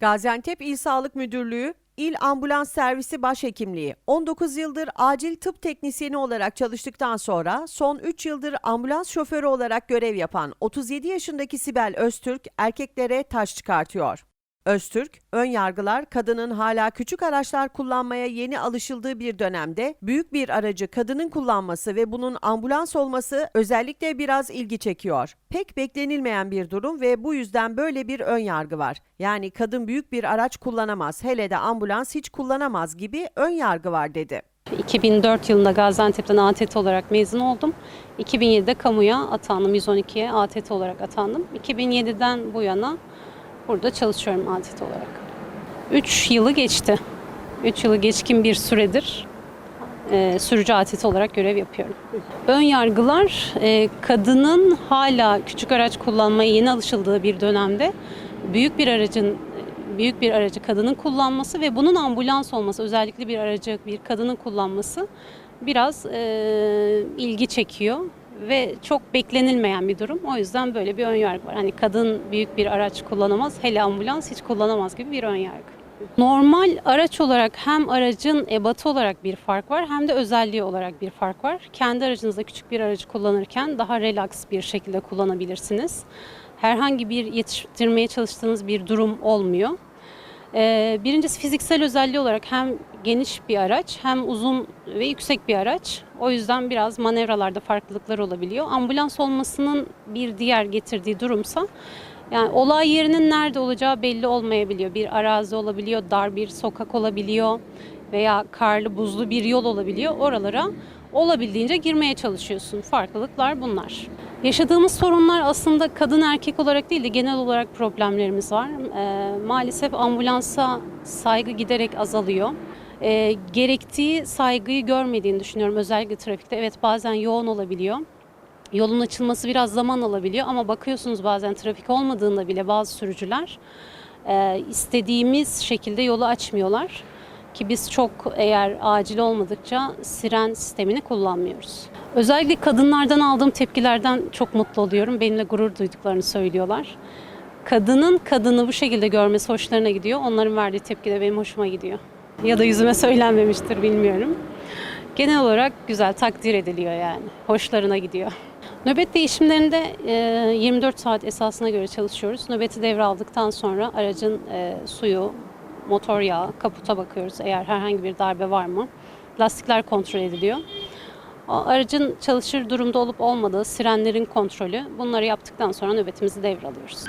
Gaziantep İl Sağlık Müdürlüğü, İl Ambulans Servisi Başhekimliği 19 yıldır acil tıp teknisyeni olarak çalıştıktan sonra son 3 yıldır ambulans şoförü olarak görev yapan 37 yaşındaki Sibel Öztürk erkeklere taş çıkartıyor. Öztürk, ön yargılar kadının hala küçük araçlar kullanmaya yeni alışıldığı bir dönemde büyük bir aracı kadının kullanması ve bunun ambulans olması özellikle biraz ilgi çekiyor. Pek beklenilmeyen bir durum ve bu yüzden böyle bir ön yargı var. Yani kadın büyük bir araç kullanamaz, hele de ambulans hiç kullanamaz gibi ön yargı var dedi. 2004 yılında Gaziantep'ten ATT olarak mezun oldum. 2007'de kamuya atandım, 112'ye ATT olarak atandım. 2007'den bu yana burada çalışıyorum ATT olarak. 3 yılı geçti. 3 yılı geçkin bir süredir e, sürücü ATT olarak görev yapıyorum. Ön yargılar e, kadının hala küçük araç kullanmaya yeni alışıldığı bir dönemde büyük bir aracın büyük bir aracı kadının kullanması ve bunun ambulans olması özellikle bir aracı bir kadının kullanması biraz e, ilgi çekiyor ve çok beklenilmeyen bir durum. O yüzden böyle bir ön yargı var. Hani kadın büyük bir araç kullanamaz, hele ambulans hiç kullanamaz gibi bir ön yargı. Normal araç olarak hem aracın ebatı olarak bir fark var hem de özelliği olarak bir fark var. Kendi aracınızda küçük bir aracı kullanırken daha relax bir şekilde kullanabilirsiniz. Herhangi bir yetiştirmeye çalıştığınız bir durum olmuyor. Ee, Birincisi fiziksel özelliği olarak hem geniş bir araç hem uzun ve yüksek bir araç. O yüzden biraz manevralarda farklılıklar olabiliyor. Ambulans olmasının bir diğer getirdiği durumsa yani olay yerinin nerede olacağı belli olmayabiliyor. Bir arazi olabiliyor, dar bir sokak olabiliyor veya karlı buzlu bir yol olabiliyor. Oralara olabildiğince girmeye çalışıyorsun. Farklılıklar bunlar. Yaşadığımız sorunlar aslında kadın erkek olarak değil de genel olarak problemlerimiz var. Ee, maalesef ambulansa saygı giderek azalıyor. Ee, gerektiği saygıyı görmediğini düşünüyorum özellikle trafikte. Evet bazen yoğun olabiliyor. Yolun açılması biraz zaman alabiliyor ama bakıyorsunuz bazen trafik olmadığında bile bazı sürücüler e, istediğimiz şekilde yolu açmıyorlar. Ki biz çok eğer acil olmadıkça siren sistemini kullanmıyoruz. Özellikle kadınlardan aldığım tepkilerden çok mutlu oluyorum. Benimle gurur duyduklarını söylüyorlar. Kadının kadını bu şekilde görmesi hoşlarına gidiyor. Onların verdiği tepki de benim hoşuma gidiyor. Ya da yüzüme söylenmemiştir bilmiyorum. Genel olarak güzel takdir ediliyor yani. Hoşlarına gidiyor. Nöbet değişimlerinde e, 24 saat esasına göre çalışıyoruz. Nöbeti devraldıktan sonra aracın e, suyu, motor yağı, kaputa bakıyoruz eğer herhangi bir darbe var mı. Lastikler kontrol ediliyor. Aracın çalışır durumda olup olmadığı, sirenlerin kontrolü bunları yaptıktan sonra nöbetimizi devralıyoruz.